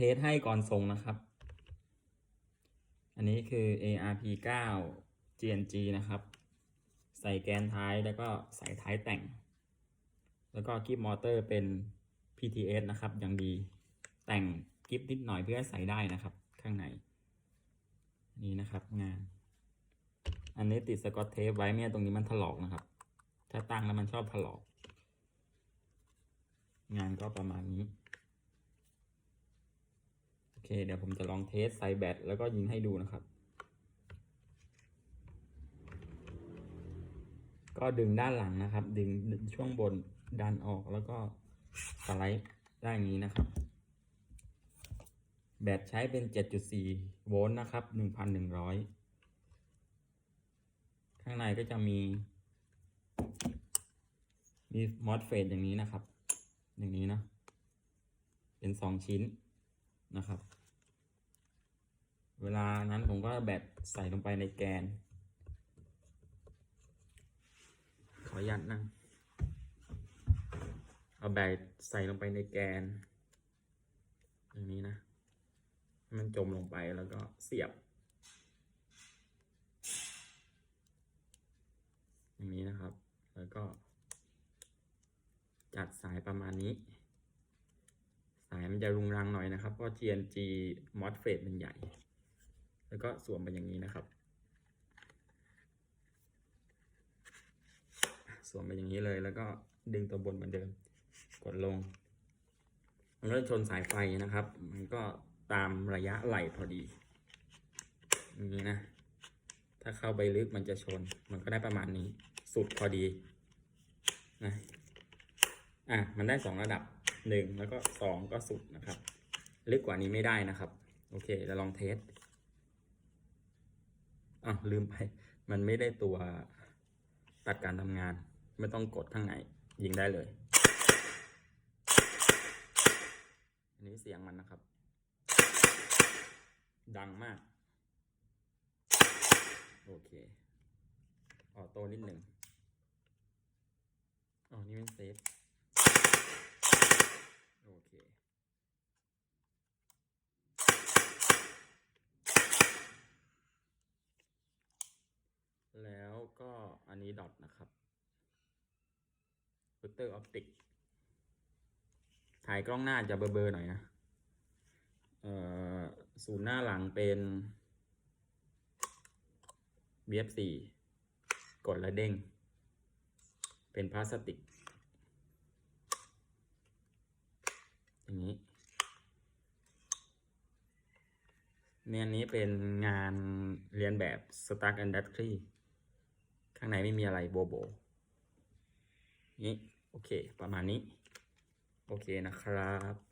เทสให้ก่อนส่งนะครับ อันนี้คือ ARP 9 GNG นะครับ ใส่แกนท้ายแล้วก็ใส่ท้ายแต่ง แล้วก็กิฟมอเตอร์เป็น PTS นะครับอย่างดี แต่งกิฟนิดหน่อยเพื่อใส่ได้นะครับ ข้างใน นี่นะครับงาน อันนี้ติดสกอตเทปไว้เนี่ยตรงนี้มันถลอกนะครับ ถ้าตั้งแล้วมันชอบถลอก งานก็ประมาณนี้ เคเดี๋ยวผมจะลองเทสใส่แบตแล้วก็ยิงให้ดูนะครับ ก็ดึงด้านหลังนะครับ ดึงช่วงบนดันออกแล้วก็สไลด์ได้อย่างนี้นะครับ แบตใช้เป็น 7.4 โวลต์นะครับ 1,100 ข้างในก็จะมี มีมอสเฟตอย่างนี้นะครับ อย่างนี้นะ เป็นสองชิ้นนะครับ เวลานั้นผมก็แบตใส่ลงไปในแกน ขออนุญาตนั่งเอาแบตใส่ลงไปในแกน อย่างนี้นะ มันจมลงไปแล้วก็เสียบ อย่างนี้นะครับ แล้วก็ จัดสายประมาณนี้ สายมันจะรุงรังหน่อยนะครับ เพราะ GNG MOSFET มันใหญ่ แล้วก็สวมไปอย่างนี้นะครับ สวมไปอย่างนี้เลยแล้วก็ดึงตัวบนเหมือนเดิม กดลง มันก็จะชนสายไฟนะครับ มันก็ตามระยะไหลพอดีอย่างนี้นะ ถ้าเข้าไปลึกมันจะชน มันก็ได้ประมาณนี้ สุดพอดีนะอะ มันได้สองระดับหนึ่งแล้วก็สองก็สุดนะครับ ลึกกว่านี้ไม่ได้นะครับ โอเคเราลองเทส อะลืมไป มันไม่ได้ตัวตัดการทำงาน ไม่ต้องกดข้างในยิงได้เลย อันนี้เสียงมันนะครับ ดังมาก โอเค ออโต้นิดหนึ่งอ๋อนี่เป็นเซฟ โอเค แล้วก็อั นี้ดอทนะครับฟิลเตอร์ออปติกถ่ายกล้องหน้าจะเบลอๆหน่อยนะเอ่อศูนย์หน้าหลังเป็น BF4 กดแล้วเด้ง เป็นพลาสติก อย่างนี้เนี่ยนนี้เป็นงานเรียนแบบ Stark Industry ข้างในไม่มีอะไรโบโบนี่โอเค ประมาณนี้ โอเคนะครับ